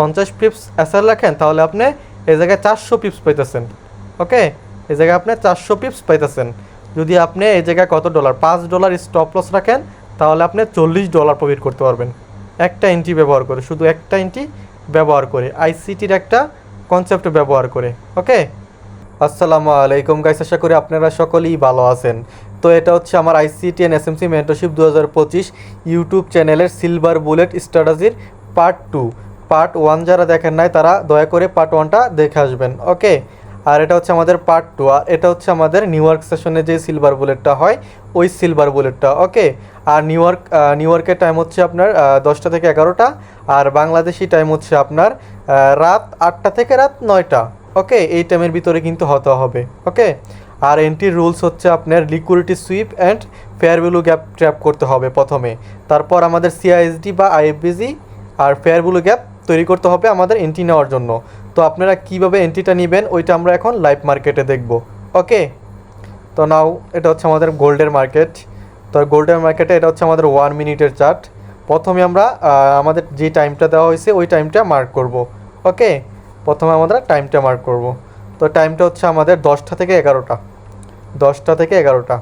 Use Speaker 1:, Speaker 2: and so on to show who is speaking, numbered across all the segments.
Speaker 1: পঞ্চাশ pips SR রাখেন, তাহলে আপনি এই জায়গায় চারশো পিপস পাইতেছেন, ওকে? এই জায়গায় আপনি চারশো পিপস পাইতেছেন। যদি আপনি এই জায়গায় কত ডলার পাঁচ ডলার স্টপ লস রাখেন, তাহলে আপনি চল্লিশ ডলার প্রফিট করতে পারবেন। একটা ইন্টি ব্যবহার করে, শুধু একটা ইন্টি ব্যবহার করে আইসিটির একটা কনসেপ্ট ব্যবহার করে, ওকে? আসসালামু আলাইকুম গাইস আশা করি আপনারা সকলেই ভালো আছেন। তো এটা হচ্ছে আমার আইসিটি এন এসএমসি মেন্টরশিপ দু ইউটিউব চ্যানেলের সিলভার বুলেট স্ট্র্যাটাজির পার্ট টু পার্ট ওয়ান যারা দেখেন নাই, তারা দয়া করে পার্ট ওয়ানটা দেখে আসবেন ওকে আর এটা হচ্ছে আমাদের পার্ট টু আর এটা হচ্ছে আমাদের নিউ ইয়র্ক সেশনে যে সিলভার বুলেটটা হয়, ওই সিলভার বুলেটটা ওকে আর নিউ ইয়র্ক নিউ ইয়র্কের টাইম হচ্ছে আপনার দশটা থেকে এগারোটা, আর বাংলাদেশি টাইম হচ্ছে আপনার রাত আটটা থেকে রাত নয়টা ওকে এই টাইমের ভিতরে কিন্তু হতে হবে ওকে আর এন্ট্রির রুলস হচ্ছে আপনার liquidity sweep and fair value gap trap করতে হবে প্রথমে। তারপর আমাদের সিআইএসডি বা আইএফবিজি আর ফেয়ার ভ্যালু গ্যাপ তৈরি করতে হবে আমাদের এন্ট্রি নেওয়ার জন্য। তো আপনারা কীভাবে এন্ট্রিটা নেবেন, ওইটা আমরা এখন লাইভ মার্কেটে দেখব। ওকে? তো নাও, এটা হচ্ছে আমাদের গোল্ডের মার্কেট তো গোল্ডের মার্কেটে এটা হচ্ছে আমাদের ওয়ান মিনিটের চার্ট প্রথমে আমরা আমাদের যে টাইমটা দেওয়া হয়েছে, ওই টাইমটা মার্ক করব। ওকে? প্রথমে আমরা টাইমটা মার্ক করব। তো টাইমটা হচ্ছে আমাদের দশটা থেকে এগারোটা। দশটা থেকে এগারোটা।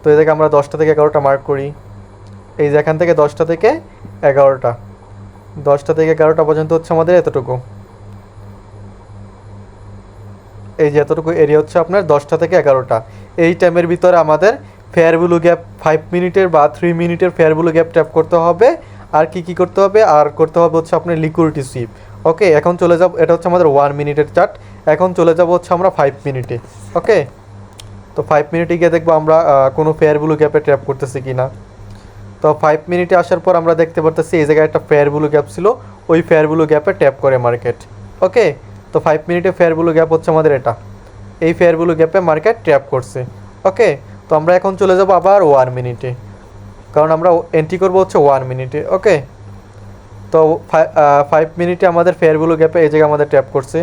Speaker 1: তো এই থেকে আমরা দশটা থেকে এগারোটা মার্ক করি। এই যে এখান থেকে দশটা থেকে এগারোটা। দশটা থেকে এগারোটা পর্যন্ত হচ্ছে আমাদের এতটুকু। এই যে এতটুকু এরিয়া হচ্ছে আপনার দশটা থেকে এগারোটা। এই টাইমের ভিতরে আমাদের ফেয়ার ব্লু গ্যাপ ফাইভ মিনিটের বা থ্রি মিনিটের ফেয়ার ব্লু গ্যাপ ট্যাপ করতে হবে। আর কি কি করতে হবে? আর করতে হবে হচ্ছে আপনার লিকুইডিটি সুইপ ওকে এখন চলে যাব, এটা হচ্ছে আমাদের ওয়ান মিনিটের চার্ট এখন চলে যাব হচ্ছে আমরা ফাইভ মিনিটে ওকে তো ফাইভ মিনিটে গিয়ে দেখব আমরা কোনো ফেয়ার ব্লু গ্যাপে ট্র্যাপ করতেছি কি না তো ফাইভ মিনিটে আসার পর আমরা দেখতে পারতেছি এই জায়গায় একটা ফেয়ার ব্লু গ্যাপ ছিল, ওই ফেয়ার ব্লু গ্যাপে ট্যাপ করে মার্কেট ওকে তো ফাইভ মিনিটে ফেয়ার ব্লু গ্যাপ হচ্ছে আমাদের এটা, এই ফেয়ার ব্লু গ্যাপে মার্কেট ট্যাপ করছে ওকে তো আমরা এখন চলে যাব আবার ওয়ান মিনিটে কারণ আমরা এন্ট্রি করব হচ্ছে ওয়ান মিনিটে ওকে তো ফাইভ মিনিটে আমাদের ফেয়ার ব্লু গ্যাপে এই জায়গায় আমাদের ট্যাপ করছে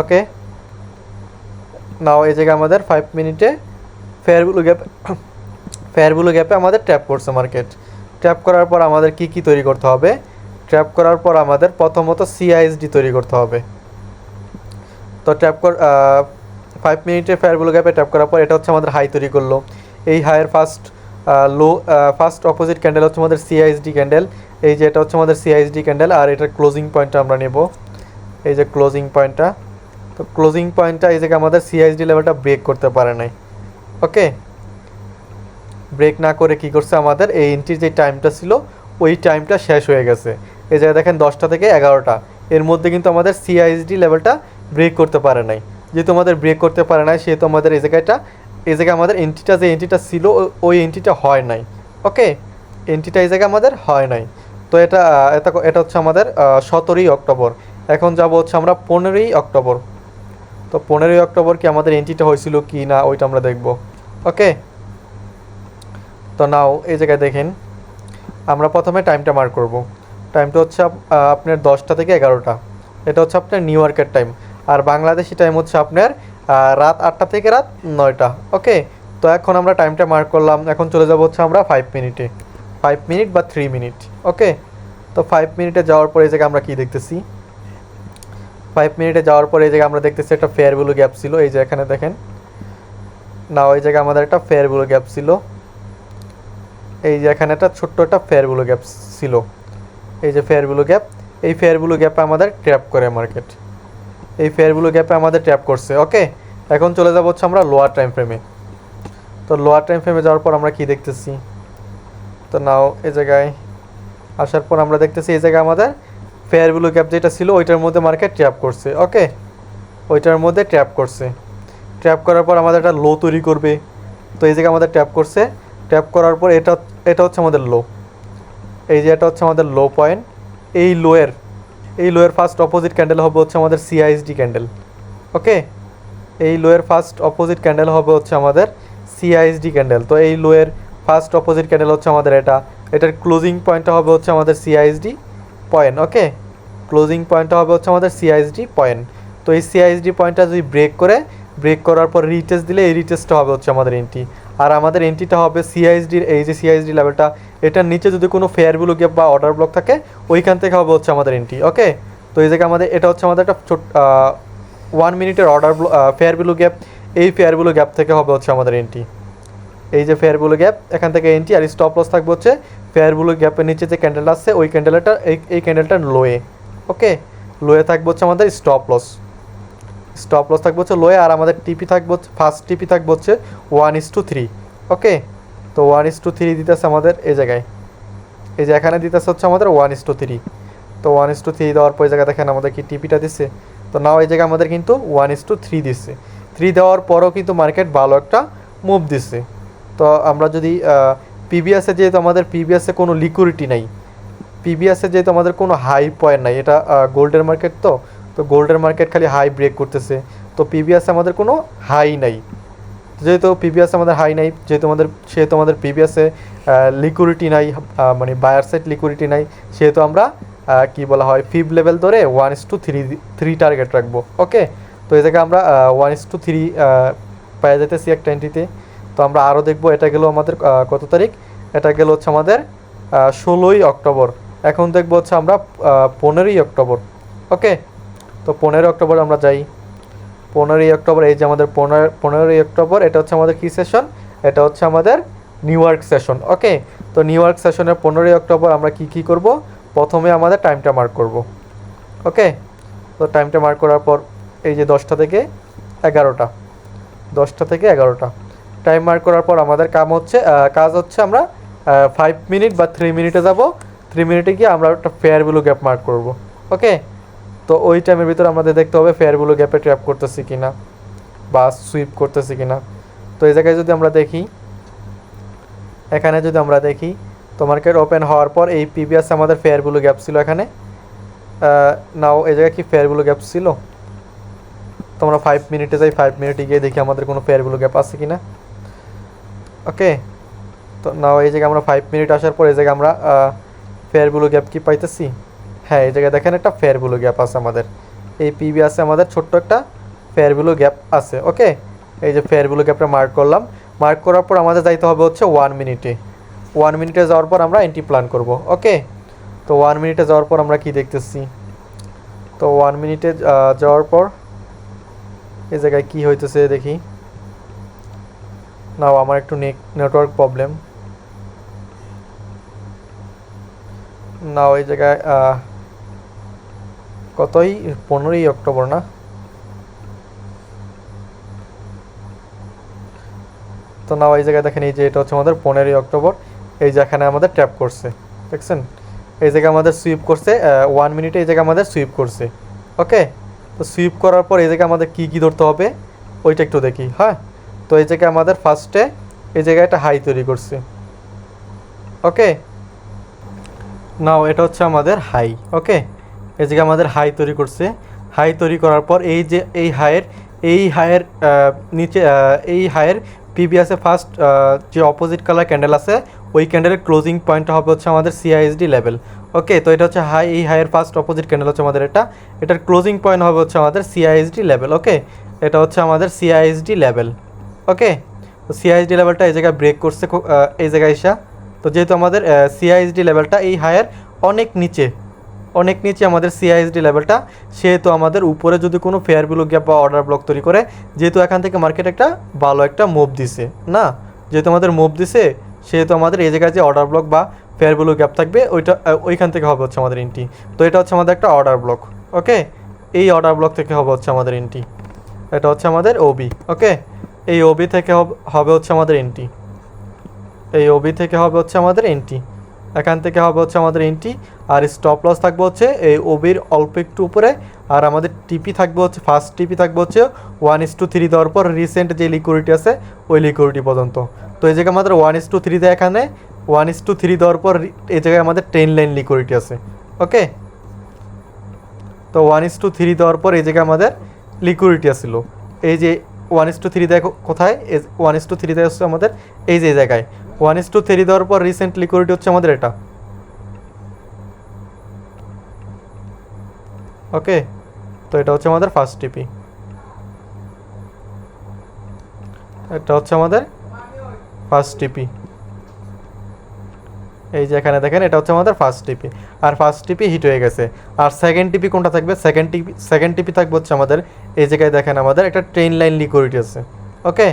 Speaker 1: ওকে নাও এই জায়গায় আমাদের ফাইভ মিনিটে fair value gap fair value গ্যাপে আমাদের ট্র্যাপ করছে মার্কেট ট্র্যাপ করার পর আমাদের কি কি তৈরি করতে হবে? ট্র্যাপ করার পর আমাদের প্রথমত সিআইএসডি তৈরি করতে হবে। তো ট্র্যাপ কর ফাইভ মিনিটে ফেয়ার ব্লু গ্যাপে ট্র্যাপ করার পর এটা হচ্ছে আমাদের হাই তৈরি করল। এই হাইয়ের first low first opposite candle হচ্ছে আমাদের সিআইএসডি ক্যান্ডেল এই যে এটা হচ্ছে আমাদের সিআইএসডি ক্যান্ডেল আর এটার ক্লোজিং পয়েন্টটা আমরা নেব। এই যে ক্লোজিং পয়েন্টটা তো ক্লোজিং পয়েন্টটা এই জায়গায় আমাদের সিআইএসডি লেভেলটা ব্রেক করতে পারে নাই। ওকে ব্রেক না করে কি করছে আমাদের? এই এন্ট্রির যে টাইমটা ছিল, ওই টাইমটা শেষ হয়ে গেছে। এই জায়গায় দেখেন দশটা থেকে এগারোটা। এর মধ্যে কিন্তু আমাদের সিআইএসডি লেভেলটা ব্রেক করতে পারে নাই। যেহেতু আমাদের ব্রেক করতে পারে নাই, সেহেতু আমাদের এই জায়গাটা, এই জায়গায় আমাদের এন্ট্রিটা যে এন্ট্রিটা ছিল ওই এন্ট্রিটা হয় নাই। ওকে এন্ট্রিটা এই জায়গায় আমাদের হয় নাই। তো এটা এটা এটা হচ্ছে আমাদের সতেরোই অক্টোবর। এখন যাব হচ্ছে আমরা পনেরোই অক্টোবর। তো পনেরোই অক্টোবর কি আমাদের এন্ট্রিটা হয়েছিল কি না, ওইটা আমরা দেখব। ওকে তো নাও, এই জায়গায় দেখেন। আমরা প্রথমে টাইমটা মার্ক করব। টাইমটা হচ্ছে আপনার দশটা থেকে এগারোটা। এটা হচ্ছে আপনার নিউ ইয়র্কের টাইম আর বাংলাদেশি টাইম হচ্ছে আপনার রাত আটটা থেকে রাত নয়টা। ওকে? তো এখন আমরা টাইমটা মার্ক করলাম। এখন চলে যাব হচ্ছে আমরা ফাইভ মিনিটে ফাইভ মিনিট বা থ্রি মিনিট ওকে? তো ফাইভ মিনিটে যাওয়ার পর এই জায়গায় আমরা কী দেখতেছি? ফাইভ মিনিটে যাওয়ার পর এই জায়গায় আমরা দেখতেছি একটা ফেয়ার ব্লু গ্যাপ ছিল। এই যে এখানে দেখেন। না ওই জায়গায় আমাদের একটা ফেয়ার ব্লু গ্যাপ ছিল। এই যে এখানে একটা ছোট্ট একটা ফেয়ার ব্লু গ্যাপ ছিল। এই যে ফেয়ার ব্লু গ্যাপ এই ফেয়ার ব্লু গ্যাপে আমাদের ট্র্যাপ করে মার্কেট এই ফেয়ার ব্লু গ্যাপে আমাদের ট্র্যাপ করছে ওকে এখন চলে যাব হচ্ছে আমরা লোয়ার টাইম ফ্রেমে তো লোয়ার টাইম ফ্রেমে যাওয়ার পর আমরা কি দেখতেছি? তো নাও এই জায়গায় আসার পর আমরা দেখতেছি এই জায়গায় আমাদের ফেয়ার গ্যাপ যেটা ছিল, ওইটার মধ্যে মার্কেট ট্র্যাপ করছে ওকে ওইটার মধ্যে ট্র্যাপ করছে। ট্র্যাপ করার পর আমাদের একটা লো তৈরি করবে। তো এই জায়গায় আমাদের ট্র্যাপ করছে ট্যাপ করার পর এটা এটা হচ্ছে আমাদের লো এই যে এটা হচ্ছে আমাদের লো পয়েন্ট এই লোয়ের এই লোয়ের ফার্স্ট অপোজিট ক্যান্ডেল হবে হচ্ছে আমাদের সিআইএসডি ক্যান্ডেল ওকে এই লোয়ের ফার্স্ট অপোজিট ক্যান্ডেল হবে হচ্ছে আমাদের সিআইএসডি ক্যান্ডেল তো এই লোয়ের ফার্স্ট অপোজিট ক্যান্ডেল হচ্ছে আমাদের এটা, এটার ক্লোজিং পয়েন্টটা হবে হচ্ছে আমাদের সিআইএসডি পয়েন্ট ওকে ক্লোজিং পয়েন্টটা হবে হচ্ছে আমাদের সিআইএসডি পয়েন্ট তো এই সিআইএসডি পয়েন্টটা যদি ব্রেক করে ব্রেক করার পর রিটেস্ট দিলে এই রিটেস্টটা হবে হচ্ছে আমাদের এন্ট্রি আর আমাদের এন্ট্রিটা হবে সিআইএসডির এই যে সিআইএসডি লেভেলটা এটার নিচে যদি কোনো ফেয়ার ভ্যালু গ্যাপ বা অর্ডার ব্লক থাকে, ওইখান থেকে হবে হচ্ছে আমাদের এন্ট্রি ওকে তো এই জায়গায় আমাদের, এটা হচ্ছে আমাদের একটা ছোট ওয়ান মিনিটের অর্ডার ফেয়ার ভ্যালু গ্যাপ এই ফেয়ার ভ্যালু গ্যাপ থেকে হবে হচ্ছে আমাদের এন্ট্রি এই যে ফেয়ার ভ্যালু গ্যাপ এখান থেকে এন্ট্রি আর স্টপ লস থাকবে হচ্ছে ফেয়ার ভ্যালু গ্যাপের নিচে যে ক্যান্ডেল আসছে, ওই ক্যান্ডেলটা এই এই ক্যান্ডেলটা লোয়ে ওকে লোয়ে থাকবে হচ্ছে আমাদের স্টপ লস স্টপ লস থাকবে হচ্ছে লোয়ে আর আমাদের টিপি থাকবে ফার্স্ট টিপি থাকবে হচ্ছে one is to three okay তো ওয়ান ইস টু থ্রি দিতেছে আমাদের এই জায়গায়। এই যে এখানে দিতেছে হচ্ছে আমাদের ওয়ান ইস টু থ্রি তো ওয়ান ইস টু থ্রি দেওয়ার পর এই জায়গায় দেখেন আমাদের কি টিপিটা দিচ্ছে তো নাও এই জায়গায় আমাদের কিন্তু ওয়ান ইস টু থ্রি দিচ্ছে থ্রি দেওয়ার পরও কিন্তু মার্কেট ভালো একটা মুভ দিচ্ছে তো আমরা যদি পিবিএসে যেহেতু আমাদের পিবিএসে কোনো লিকুইডিটি নাই পিবিএসে যেহেতু আমাদের কোনো হাই পয়েন্ট নাই, এটা গোল্ডের মার্কেট তো তো গোল্ডের মার্কেট খালি হাই ব্রেক করতেছে। তো পিবিএসে আমাদের কোনো হাই নাই। যেহেতু পিবিএস আমাদের হাই নাই, যেহেতু আমাদের, সেহেতু আমাদের পিবিএসে লিকুইডিটি নাই মানে বায়ার সাইড লিকুইডিটি নাই, সেহেতু আমরা কি বলা হয় ফিভ লেভেল ধরে one is to three three target রাখব ওকে তো এই জায়গায় আমরা ওয়ান ইস টু থ্রি পেয়ে যেতেছি একটা টোয়েন্টিতে তো। আমরা আরও দেখব, এটা গেল আমাদের কত তারিখ? এটা গেল হচ্ছে আমাদের ষোলোই অক্টোবর। এখন দেখব হচ্ছে আমরা পনেরোই অক্টোবর ওকে তো পনেরোই অক্টোবর আমরা যাই। পনেরোই অক্টোবর, এই যে আমাদের পনেরো পনেরোই অক্টোবর, এটা হচ্ছে আমাদের কী সেশন এটা হচ্ছে আমাদের নিউ ইয়র্ক সেশন ওকে তো নিউ ইয়র্ক সেশনের পনেরোই অক্টোবর আমরা কি কি করব? প্রথমে আমাদের টাইমটা মার্ক করব ওকে তো টাইমটা মার্ক করার পর এই যে দশটা থেকে এগারোটা, দশটা থেকে এগারোটা। টাইম মার্ক করার পর আমাদের কাম হচ্ছে কাজ হচ্ছে আমরা ফাইভ মিনিট বা থ্রি মিনিটে যাব। থ্রি মিনিটে গিয়ে আমরা একটা ফেয়ার ভ্যালু গ্যাপ মার্ক করব ওকে তো ওই টাইমের ভিতরে আমাদের দেখতে হবে ফেয়ারগুলো গ্যাপে ট্র্যাপ করতেছি কিনা বা সুইপ করতেছি কিনা। তো এই জায়গায় যদি আমরা দেখি, এখানে যদি আমরা দেখি, তো মার্কেট ওপেন হওয়ার পর এই পিবিএস আমাদের ফেয়ার ভ্যালু গ্যাপ ছিল এখানে। নাও এই জায়গায় কি ফেয়ার ভ্যালু গ্যাপ ছিল? তো আমরা ফাইভ মিনিটে যাই ফাইভ মিনিটে গিয়ে দেখি আমাদের কোনো ফেয়ার ভ্যালু গ্যাপ আছে কি না ওকে তো নাও এই জায়গায় আমরা ফাইভ মিনিট আসার পর এই জায়গায় আমরা ফেয়ার ভ্যালু গ্যাপ কি পাইতেছি? হ্যাঁ এই জায়গায় দেখেন একটা ফেয়ার ভ্যালু গ্যাপ আছে আমাদের। এই পিবি আছে আমাদের ছোট্ট একটা ফেয়ার ভ্যালু গ্যাপ আছে ওকে এই যে ফেয়ার ভ্যালু গ্যাপটা মার্ক করলাম। মার্ক করার পর আমাদের যাইতে হবে হচ্ছে ওয়ান মিনিটে ওয়ান মিনিটে যাওয়ার পর আমরা এন্ট্রি প্ল্যান করব ওকে তো ওয়ান মিনিটে যাওয়ার পর আমরা কি দেখতেছি? তো ওয়ান মিনিটে যাওয়ার পর এই জায়গায় কি হইতেছে দেখি। নাও, আমার একটু নেট নেটওয়ার্ক প্রবলেম নাও, এই জায়গায় কতই? পনেরোই অক্টোবর না? তো নাও এই জায়গায় দেখেন, এই যে এটা হচ্ছে আমাদের পনেরোই অক্টোবর। এই যে এখানে আমাদের ট্যাপ করছে, দেখছেন? এই জায়গায় আমাদের সুইপ করছে ওয়ান মিনিটে এই জায়গায় আমাদের সুইপ করছে ওকে তো সুইপ করার পর এই জায়গায় আমাদের কী কী ধরতে হবে? ওইটা একটু দেখি হ্যাঁ? তো এই জায়গায় আমাদের ফার্স্টে এই জায়গায় একটা হাই তৈরি করছে ওকে নাও এটা হচ্ছে আমাদের হাই ওকে এই জায়গায় আমাদের হাই তৈরি করছে। হাই তৈরি করার পর এই যে এই হাইয়ের এই হাইয়ের আহ, নিচে এই হাইয়ের পিবিএসে ফার্স্ট যে অপোজিট কালার ক্যান্ডেল আছে ওই ক্যান্ডেলের ক্লোজিং পয়েন্টটা হবে হচ্ছে আমাদের সিআইএসডি লেভেল ওকে তো এটা হচ্ছে হাই এই হাইয়ের ফার্স্ট অপোজিট ক্যান্ডেল হচ্ছে আমাদের এটা। এটার ক্লোজিং পয়েন্ট হবে হচ্ছে আমাদের সিআইএসডি লেভেল ওকে এটা হচ্ছে আমাদের সিআইএসডি লেভেল ওকে তো সিআইএসডি লেভেলটা এই জায়গায় ব্রেক করছে এই জায়গায় এসা। তো যেহেতু আমাদের সিআইএসডি লেভেলটা এই হায়ার অনেক নিচে অনেক নিচে আমাদের সিআইএসডি লেভেলটা সেহেতু আমাদের উপরে যদি কোনো ফেয়ার ভ্যালু গ্যাপ বা অর্ডার ব্লক তৈরি করে, যেহেতু এখান থেকে মার্কেট একটা ভালো একটা মুভ দিছে, না? যেহেতু আমাদের মুভ দিছে, সেহেতু আমাদের এই জায়গায় যে অর্ডার ব্লক বা ফেয়ার ভ্যালু গ্যাপ থাকবে, ওইটা ওইখান থেকে হবে হচ্ছে আমাদের ইনটি তো এটা হচ্ছে আমাদের একটা অর্ডার ব্লক ওকে এই অর্ডার ব্লক থেকে হবে হচ্ছে আমাদের ইনটি এটা হচ্ছে আমাদের ওবি ওকে এই ওবি থেকে হবে হচ্ছে আমাদের এনটি এই ওবি থেকে হবে হচ্ছে আমাদের এনটি এখান থেকে হবে হচ্ছে আমাদের এনটি আর স্টপ লস থাকবে হচ্ছে এই ওবির অল্প একটু উপরে, আর আমাদের টিপি থাকবে হচ্ছে ফার্স্ট টিপি থাকবে হচ্ছে ওয়ান ইস টু থ্রি দেওয়ার পর রিসেন্ট যে লিকুইডিটি আছে, ওই লিকুইডিটি পর্যন্ত। তো এই জায়গায় আমাদের ওয়ান ইস টু থ্রি দেয় এখানে ওয়ান ইস টু থ্রি দেওয়ার পর এই জায়গায় আমাদের টেন লাইন লিকুইডিটি আছে। ওকে তো ওয়ান ইস টু থ্রি দেওয়ার পর এই জায়গায় আমাদের লিকুইডিটি আসছিল এই যে ওয়ান ইস টু থ্রি দেয় কোথায়? ওয়ান ইস টু থ্রি দেয় হচ্ছে আমাদের এই যে জায়গায়। ওয়ান ইস টু থ্রি দেওয়ার পর রিসেন্ট লিকুইডিটি হচ্ছে আমাদের এটা। ওকে, তো এটা হচ্ছে আমাদের ফার্স্ট টিপি এটা হচ্ছে আমাদের ফার্স্ট টিপি এই যে এখানে দেখেন, এটা হচ্ছে আমাদের ফার্স্ট টিপি আর ফার্স্ট টিপি হিট হয়ে গেছে। আর সেকেন্ড টিপি কোনটা থাকবে? সেকেন্ড টিপি সেকেন্ড টিপি থাকবে হচ্ছে আমাদের, এই জায়গায় দেখেন আমাদের একটা ট্রেন লাইন লিকুইডিটি আছে। ওকে,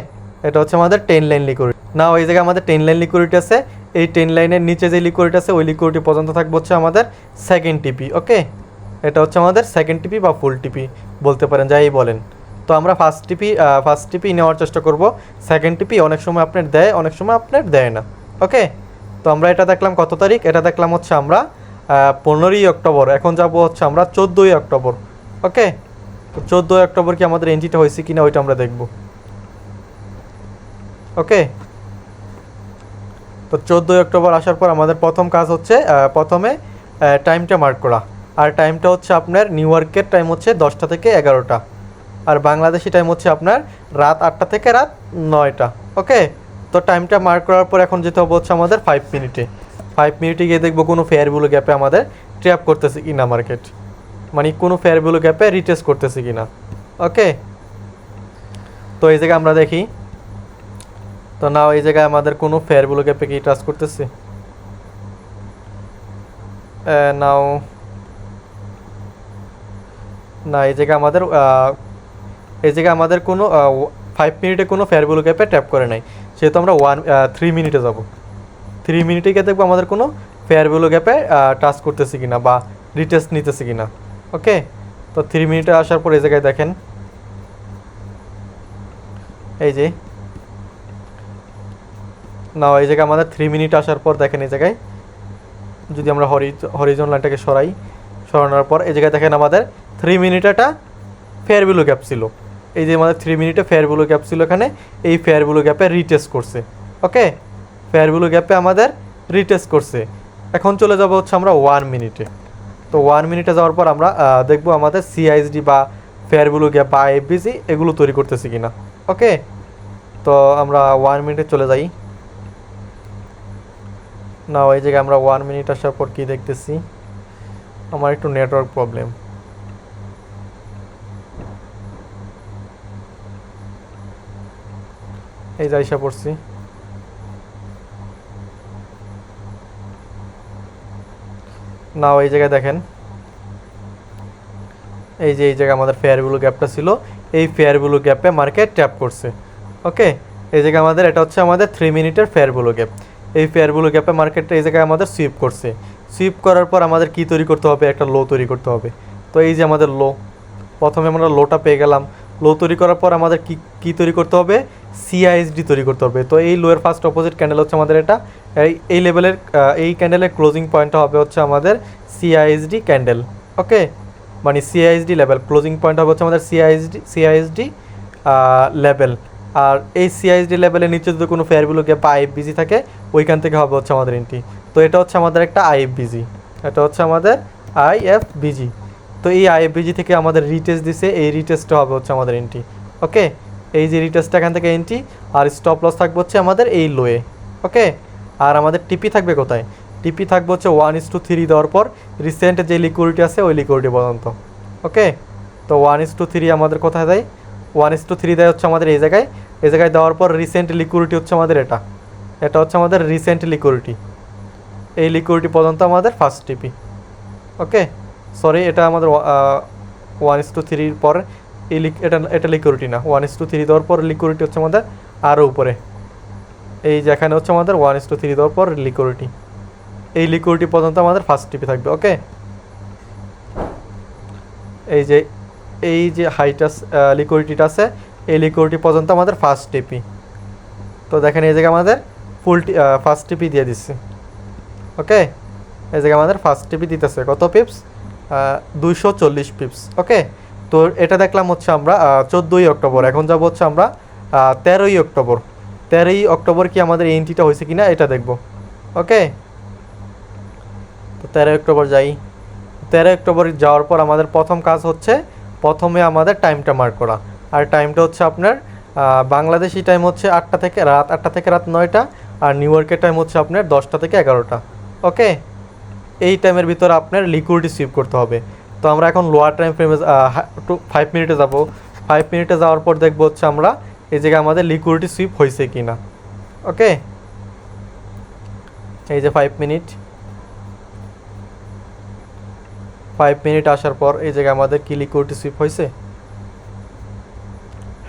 Speaker 1: এটা হচ্ছে আমাদের টেন লাইন লিকুইডিটি না ওই জায়গায় আমাদের টেন লাইন লিকুইডিটি আছে। এই টেন লাইনের নিচে যে লিকুইডিটি আছে, ওই লিকুইডিটি পর্যন্ত থাকবে হচ্ছে আমাদের সেকেন্ড টিপি ওকে এটা হচ্ছে আমাদের সেকেন্ড টিপি বা ফুল টিপি বলতে পারেন, যাই বলেন। তো আমরা ফার্স্ট টিপি ফার্স্ট টিপি নেওয়ার চেষ্টা করব। সেকেন্ড টিপি অনেক সময় আপনার দেয়, অনেক সময় আপনার দেয় না ওকে তো আমরা এটা দেখলাম কত তারিখ? এটা দেখলাম হচ্ছে আমরা পনেরোই অক্টোবর। এখন যাব হচ্ছে আমরা চোদ্দোই অক্টোবর ওকে তো চোদ্দোই অক্টোবর কি আমাদের এন্ট্রিটা হয়েছে কি না ওইটা আমরা দেখব ওকে তো চোদ্দোই অক্টোবর আসার পর আমাদের প্রথম কাজ হচ্ছে প্রথমে টাইমটা মার্ক করা। আর টাইমটা হচ্ছে আপনার নিউ ইয়র্কের টাইম হচ্ছে দশটা থেকে এগারোটা। আর বাংলাদেশি টাইম হচ্ছে আপনার রাত আটটা থেকে রাত নয়টা ওকে তো টাইমটা মার্ক করার পর এখন যেতে হবে হচ্ছে আমাদের ফাইভ মিনিটে ফাইভ মিনিটে গিয়ে দেখব কোনো ফেয়ারগুলো গ্যাপে আমাদের ট্র্যাপ করতেছে কিনা মার্কেট মানে কোনো ফেয়ারগুলো গ্যাপে রিটেস্ট করতেছে কিনা ওকে তো এই জায়গায় আমরা দেখি। তো নাও, এই জায়গায় আমাদের কোনো ফেয়ারগুলো গ্যাপে কি টাচ করতেছে। নাও। না, এই জায়গায় আমাদের এই জায়গায় আমাদের কোনো ফাইভ মিনিটে কোনো ফেয়ারগুলো গ্যাপে ট্যাপ করে নাই। সেহেতু আমরা ওয়ান থ্রি মিনিটে যাব। থ্রি মিনিটে গিয়ে দেখব আমাদের কোনো ফেয়ারগুলো গ্যাপে টাচ করতেছে কিনা বা রিটেস্ট নিতেছে কিনা। ওকে তো থ্রি মিনিটে আসার পর এই জায়গায় দেখেন। এই যে না, এই জায়গায় আমাদের থ্রি মিনিট আসার পর দেখেন এই জায়গায়, যদি আমরা হরি হরিজন লাইনটাকে সরাই, সরানোর পর এই জায়গায় দেখেন আমাদের থ্রি মিনিট একটা ফেয়ার ভ্যালু গ্যাপ ছিল। এই যে আমাদের থ্রি মিনিটে ফেয়ার ভ্যালু গ্যাপ ছিল এখানে, এই ফেয়ার ভ্যালু গ্যাপে রিটেস্ট করছে। ওকে ফেয়ার ভ্যালু গ্যাপে আমাদের রিটেস্ট করছে। এখন চলে যাব হচ্ছে আমরা ওয়ান মিনিটে তো ওয়ান মিনিটে যাওয়ার পর আমরা দেখব আমাদের সিআইএসডি বা ফেয়ার ভ্যালু গ্যাপ বা এফবিসি এগুলো তৈরি করতেছি কিনা। ওকে তো আমরা ওয়ান মিনিটে চলে যাই। না, ওই জায়গায় আমরা ওয়ান মিনিট আসার পর কি দেখতেছি? আমার একটু নেটওয়ার্ক প্রবলেম এই যে আইসা পড়ছি। না এই জায়গায় দেখেন। এই যে, এই জায়গায় আমাদের ফেয়ার ফেয়ারগুলো গ্যাপটা ছিল। এই ফেয়ার ফেয়ারগুলো গ্যাপে মার্কেট ট্যাপ করছে। ওকে এই জায়গায় আমাদের, এটা হচ্ছে আমাদের থ্রি মিনিটের ফেয়ার ফেয়ারগুলো গ্যাপ এই ফেয়ারগুলো গ্যাপে মার্কেটটা এই জায়গায় আমাদের সুইপ করছে। সুইপ করার পর আমাদের কি তৈরি করতে হবে? একটা লো তৈরি করতে হবে। তো এই যে আমাদের লো প্রথমে আমরা লোটা পেয়ে গেলাম। লো তৈরি করার পর আমাদের কি কি তৈরি করতে হবে? সিআইএসডি তৈরি করতে হবে। তো এই লোয়ের ফার্স্ট অপোজিট ক্যান্ডেল হচ্ছে আমাদের এটা। এই এই লেভেলের এই ক্যান্ডেলের ক্লোজিং পয়েন্টটা হবে হচ্ছে আমাদের সিআইএসডি ক্যান্ডেল ওকে মানে সিআইএসডি লেভেল ক্লোজিং পয়েন্ট হবে হচ্ছে আমাদের সিআইএসডি সিআইএসডি লেভেল আর এই সিআইএসডি লেভেলের নিচে যদি কোনো ফেয়ারগুলো গ্যাপ বা আইএফবিজি থাকে, ওইখান থেকে হবে হচ্ছে আমাদের এন্ট্রি তো এটা হচ্ছে আমাদের একটা আইএফবিজি এটা হচ্ছে আমাদের আইএফবিজি তো এই আইএফবিজি থেকে আমাদের রিটেস্ট দিছে, এই রিটেস্টটা হবে হচ্ছে আমাদের এন্ট্রি ওকে? এই যে রিটেস্টটা এখান থেকে এন্ট্রি আর স্টপ লস থাকবে হচ্ছে আমাদের এই লোয়ে ওকে? আর আমাদের টিপি থাকবে কোথায়? টিপি থাকবে হচ্ছে ওয়ান ইস টু থ্রি দেওয়ার পর রিসেন্ট যে লিকুইডিটি আছে, ওই লিকুইডিটি পর্যন্ত। ওকে? তো ওয়ান ইস টু থ্রি আমাদের কোথায় দেয়? ওয়ান ইস টু থ্রি দেয় হচ্ছে আমাদের এই জায়গায়। এই জায়গায় দেওয়ার পর রিসেন্ট লিকুইডিটি হচ্ছে আমাদের এটা। এটা হচ্ছে আমাদের রিসেন্ট লিকুইডিটি এই লিকুইডিটি পর্যন্ত আমাদের ফার্স্ট টিপি ওকে সরি এটা আমাদের ওয়ান ইস টু থ্রির পর এই এটা এটা লিকুইডিটি না। ওয়ান ইস টু থ্রি দেওয়ার পর লিকুইডিটি হচ্ছে আমাদের আরও উপরে। এই যেখানে হচ্ছে আমাদের ওয়ান ইস টু থ্রি দেওয়ার পর লিকুইডিটি এই লিকুইডিটি পর্যন্ত আমাদের ফার্স্ট টিপি থাকবে ওকে এই যে এই যে হাইটা লিকুইডিটিটা আছে এই লিকুইডিটি পর্যন্ত আমাদের ফার্স্ট টিপি তো দেখেন এই জায়গায় আমাদের ফুল ফার্স্ট টিপি দিয়ে দিচ্ছে। ওকে এই জায়গায় আমাদের ফার্স্ট টিপি দিতেছে। কত পিপস দুইশো চল্লিশ পিপস ওকে তো এটা দেখলাম হচ্ছে আমরা চোদ্দোই অক্টোবর। এখন যাব হচ্ছে আমরা তেরোই অক্টোবর। তেরোই অক্টোবর কি আমাদের এই এন্ট্রিটা হয়েছে কিনা এটা দেখব। ওকে তো তেরোই অক্টোবর যাই। তেরোই অক্টোবর যাওয়ার পর আমাদের প্রথম কাজ হচ্ছে, প্রথমে আমাদের টাইমটা মার্ক করা। আর টাইমটা হচ্ছে আপনার বাংলাদেশি টাইম হচ্ছে আটটা থেকে রাত আটটা থেকে রাত নয়টা আর নিউ ইয়র্কের টাইম হচ্ছে আপনার দশটা থেকে এগারোটা ওকে এই টাইমের ভিতরে আপনার লিকুইডিটি সুইপ করতে হবে। তো আমরা এখন লোয়ার টাইম ফ্রেমে টু ফাইভ মিনিটে যাব। ফাইভ মিনিটে যাওয়ার পর দেখব হচ্ছে আমরা এই জায়গায় আমাদের লিকুইডিটি সুইপ হয়েছে কি না ওকে এই যে ফাইভ মিনিট ফাইভ মিনিট আসার পর এই জায়গায় আমাদের কি লিকুইডিটি সুইপ হয়েছে?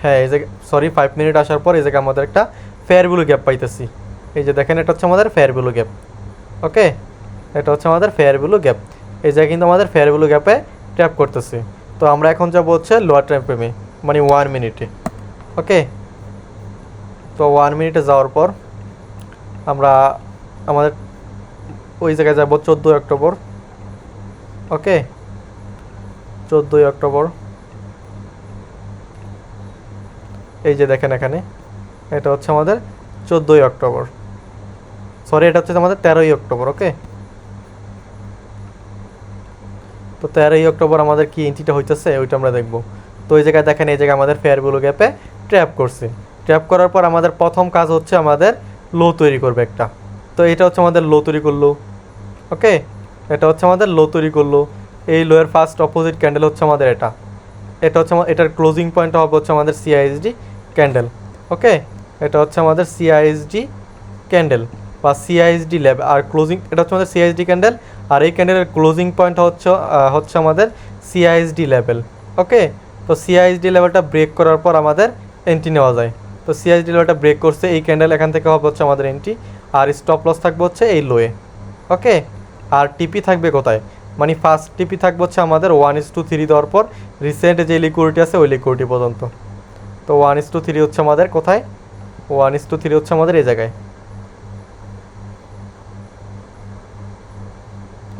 Speaker 1: হ্যাঁ এই জায়গায় সরি ফাইভ মিনিট আসার পর এই জায়গায় আমাদের একটা ফেয়ার ভ্যালু গ্যাপ পাইতেছি। এই যে দেখেন, এটা হচ্ছে আমাদের ফেয়ার ভ্যালু গ্যাপ ওকে এটা হচ্ছে আমাদের ফেয়ার ভ্যালু গ্যাপ এই জায়গায় কিন্তু আমাদের ফেয়ার ভ্যালু গ্যাপে ট্যাপ করতেছি। তো আমরা এখন যাব হচ্ছে লোয়ার টাইম ফ্রেমে মানে ওয়ান মিনিটে ওকে তো ওয়ান মিনিটে যাওয়ার পর আমরা আমাদের ওই জায়গায় যাব চোদ্দোই অক্টোবর ওকে চোদ্দোই অক্টোবর। এই যে দেখেন এখানে, এটা হচ্ছে আমাদের চোদ্দোই অক্টোবর। সরি এটা হচ্ছে আমাদের তেরোই অক্টোবর ওকে তো তেরোই অক্টোবর আমাদের কি এন্ট্রিটা হইতেছে, ওইটা আমরা দেখব। তো ওই জায়গায় দেখেন, এই জায়গায় আমাদের ফেয়ারগুলো গ্যাপে ট্র্যাপ করছে। ট্র্যাপ করার পর আমাদের প্রথম কাজ হচ্ছে আমাদের লো তৈরি করবে একটা। তো এটা হচ্ছে আমাদের লো তৈরি করল ওকে এটা হচ্ছে আমাদের লো তৈরি করল। এই লোয়ের ফার্স্ট অপোজিট ক্যান্ডেল হচ্ছে আমাদের এটা। এটা হচ্ছে এটার ক্লোজিং পয়েন্ট হবে হচ্ছে আমাদের সিআইএসডি ক্যান্ডেল ওকে এটা হচ্ছে আমাদের সিআইএসডি ক্যান্ডেল বা সিআইএসডি ল্যাব আর ক্লোজিং এটা হচ্ছে আমাদের সিআইএসডি ক্যান্ডেল আর এই ক্যান্ডেলের ক্লোজিং পয়েন্ট হচ্ছে হচ্ছে আমাদের সিআইএসডি লেভেল ওকে তো সিআইএসডি লেভেলটা ব্রেক করার পর আমাদের এন্ট্রি নেওয়া যায়। তো সিআইএসডি লেভেলটা ব্রেক করছে, এই ক্যান্ডেল এখান থেকে হবে হচ্ছে আমাদের এন্ট্রি আর স্টপ লস থাকবে হচ্ছে এই লোয়ে ওকে আর টিপি থাকবে কোথায়? মানে ফার্স্ট টিপি থাকবে হচ্ছে আমাদের ওয়ান ইস টু থ্রি দেওয়ার পর রিসেন্ট যে লিকুইডিটি আছে, ওই লিকুইডিটি পর্যন্ত। তো ওয়ান ইস টু থ্রি হচ্ছে আমাদের, কোথায়? ওয়ান ইস টু থ্রি হচ্ছে আমাদের এই জায়গায়।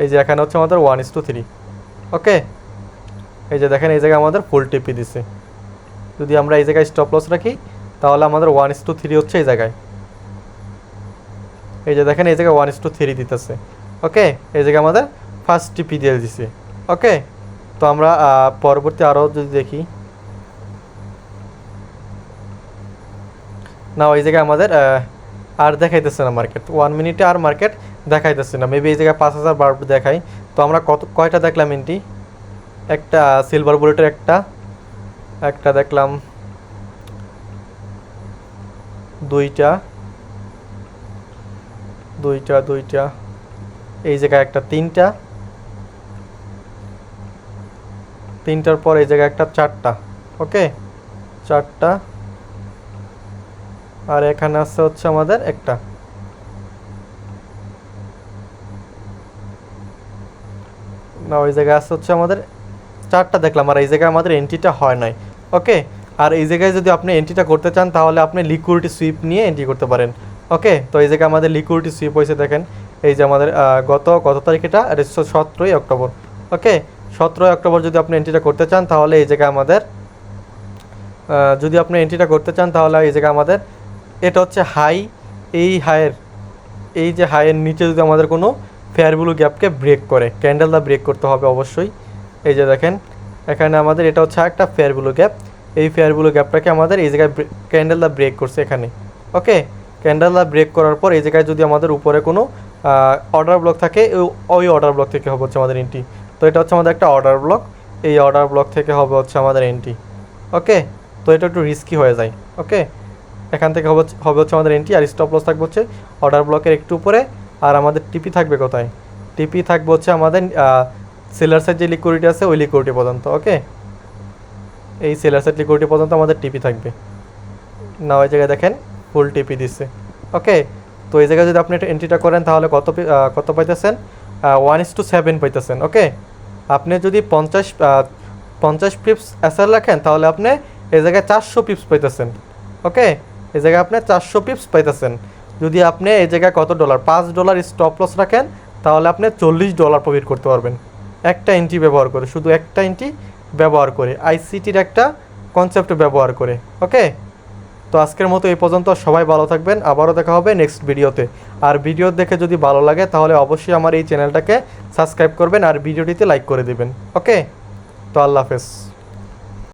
Speaker 1: এই যে এখানে হচ্ছে আমাদের one is to three okay? এই যে দেখেন এই জায়গায় আমাদের ফুল টিপি দিছে। যদি আমরা এই জায়গায় স্টপ লস রাখি, তাহলে আমাদের ওয়ান ইস টু থ্রি হচ্ছে এই জায়গায়। এই যে দেখেন এই জায়গায় ওয়ান ইস টু থ্রি দিতেছে। ওকে? এই জায়গায় আমাদের ফার্স্ট টিপি দিয়ে দিছে। ওকে? তো আমরা পরবর্তী আরও যদি দেখি না ওই জায়গায় আমাদের আর দেখাইতেছে না মার্কেট ওয়ান মিনিটে আর মার্কেট দেখাইতেছে না। মেবি এই জায়গায় পাঁচ হাজার বার দেখাই। তো আমরা কত, কয়টা দেখলাম এন্টি একটা সিলভার বুলেটের একটা একটা দেখলাম দুইটা দুইটা দুইটা, এই জায়গায় একটা তিনটা, তিনটার পর এই জায়গায় একটা চারটা ওকে চারটা আর এখানে আছে হচ্ছে আমাদের একটা। না, ওই জায়গায় আছে হচ্ছে আমাদের চারটা দেখলাম, আর এই জায়গায় আমাদের এন্ট্রিটা হয় নাই। ওকে আর এই জায়গায় যদি আপনি এন্ট্রিটা করতে চান, তাহলে আপনি লিকুইডিটি সুইপ নিয়ে এন্ট্রি করতে পারেন। ওকে তো এই জায়গায় আমাদের লিকুইডিটি সুইপ হয়েছে, দেখেন। এই যে আমাদের গত কত তারিখ এটা সতেরোই অক্টোবর। ওকে সতেরোই অক্টোবর যদি আপনি এন্ট্রিটা করতে চান, তাহলে এই জায়গায় আমাদের যদি আপনি এন্ট্রিটা করতে চান, তাহলে এই জায়গায় আমাদের এটা হচ্ছে হাই, এই হায়ের এই যে হায়ের নিচে যদি আমাদের কোনো ফেয়ারগুলো গ্যাপকে ব্রেক করে ক্যান্ডেলটা ব্রেক করতে হবে অবশ্যই। এই যে দেখেন, এখানে আমাদের এটা হচ্ছে একটা ফেয়ারগুলো গ্যাপ এই ফেয়ারগুলো গ্যাপটাকে আমাদের এই জায়গায় ক্যান্ডেলটা ব্রেক করছে এখানে। ওকে? ক্যান্ডেলটা ব্রেক করার পর এই জায়গায় যদি আমাদের উপরে কোনো অর্ডার ব্লক থাকে ওই অর্ডার ব্লক থেকে হবে হচ্ছে আমাদের এন্ট্রি তো এটা হচ্ছে আমাদের একটা অর্ডার ব্লক এই অর্ডার ব্লক থেকে হবে হচ্ছে আমাদের এন্ট্রি ওকে? তো এটা একটু রিস্কি হয়ে যায়। ওকে? এখান থেকে হবে হচ্ছে- আমাদের এন্ট্রি আর স্টপ লস থাকবে হচ্ছে অর্ডার ব্লকের একটু উপরে, আর আমাদের টিপি থাকবে কোথায়? টিপি থাকবে হচ্ছে আমাদের সেলার্সের যে লিকুইডিটি আছে, ওই লিকুইডিটি পর্যন্ত ওকে এই সেলার্সের লিকুইডিটি পর্যন্ত আমাদের টিপি থাকবে। না ওই জায়গায় দেখেন ফুল টিপি দিচ্ছে ওকে তো এই জায়গায় যদি আপনি এন্ট্রিটা করেন, তাহলে কত কত পাইতেছেন? ওয়ান ইস টু সেভেন পাইতেছেন ওকে আপনি যদি পঞ্চাশ পঞ্চাশ পিপস এসআর রাখেন, তাহলে আপনি এই জায়গায় চারশো পিপস পাইতেছেন ওকে এই জায়গায় আপনি চারশো পিপস পাইতেছেন। যদি আপনি এই জায়গায় কত ডলার পাঁচ ডলার স্টপ লস রাখেন, তাহলে আপনি চল্লিশ ডলার প্রফিট করতে পারবেন। একটা এন্ট্রি ব্যবহার করে, শুধু একটা এন্ট্রি ব্যবহার করে আইসিটির একটা কনসেপ্ট ব্যবহার করে ওকে তো আজকের মতো এই পর্যন্ত, সবাই ভালো থাকবেন, আবারও দেখা হবে নেক্সট ভিডিওতে আর ভিডিও দেখে যদি ভালো লাগে, তাহলে অবশ্যই আমার এই চ্যানেলটাকে সাবস্ক্রাইব করবেন আর ভিডিওটিতে লাইক করে দেবেন ওকে তো আল্লাহ হাফেজ।